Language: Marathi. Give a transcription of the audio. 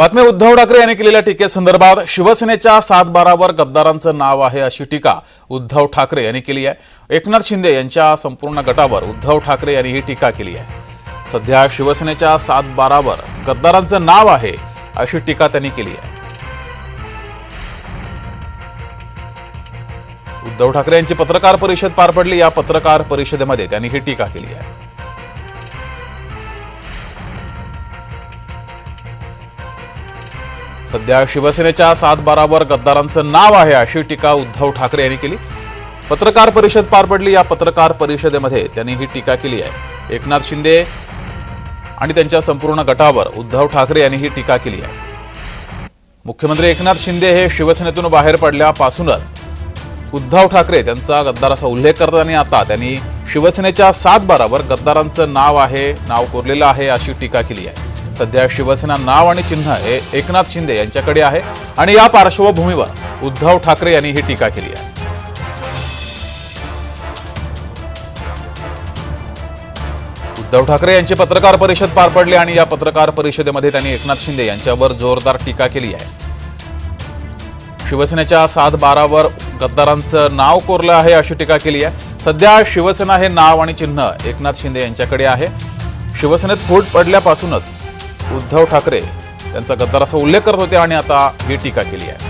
बातमी उद्धव ठाकरे यांनी केलेल्या टीकेसंदर्भात शिवसेनेच्या सात बारावर गद्दारांचं नाव आहे अशी टीका उद्धव ठाकरे यांनी केली आहे. एकनाथ शिंदे यांच्या संपूर्ण गटावर उद्धव ठाकरे यांनी ही टीका केली आहे. सध्या शिवसेनेच्या सात बारावर गद्दारांचं नाव आहे अशी टीका त्यांनी केली आहे. उद्धव ठाकरे यांची पत्रकार परिषद पार पडली. या पत्रकार परिषदेमध्ये त्यांनी ही टीका केली आहे. सध्या शिवसेनेच्या सात बारावर गद्दारांचं नाव आहे अशी टीका उद्धव ठाकरे यांनी केली. पत्रकार परिषद पार पडली. या पत्रकार परिषदेमध्ये त्यांनी ही टीका केली आहे. एकनाथ शिंदे आणि त्यांच्या संपूर्ण गटावर उद्धव ठाकरे यांनी ही टीका केली आहे. मुख्यमंत्री एकनाथ शिंदे हे शिवसेनेतून बाहेर पडल्यापासूनच उद्धव ठाकरे त्यांचा गद्दाराचा असा उल्लेख करताना आता त्यांनी शिवसेनेच्या सात बारावर गद्दारांचं नाव आहे नाव कोरलेलं आहे अशी टीका केली आहे. सध्या शिवसेना नाव आणि चिन्ह हे एकनाथ शिंदे यांच्याकडे आहे आणि या पार्श्वभूमीवर उद्धव ठाकरे यांनी ही टीका केली आहे. उद्धव ठाकरे यांची पत्रकार परिषद पार पडली आणि या पत्रकार परिषदेमध्ये त्यांनी एकनाथ शिंदे यांच्यावर जोरदार टीका केली आहे. शिवसेनेच्या सात बारावर गद्दारांचं नाव कोरलं आहे अशी टीका केली आहे. सध्या शिवसेना हे नाव आणि चिन्ह एकनाथ शिंदे यांच्याकडे आहे. शिवसेनेत फूट पडल्यापासूनच उद्धव ठाकरे. त्यांचा गद्दार असा उल्लेख करत होते आणि आता ही टीका केली आहे.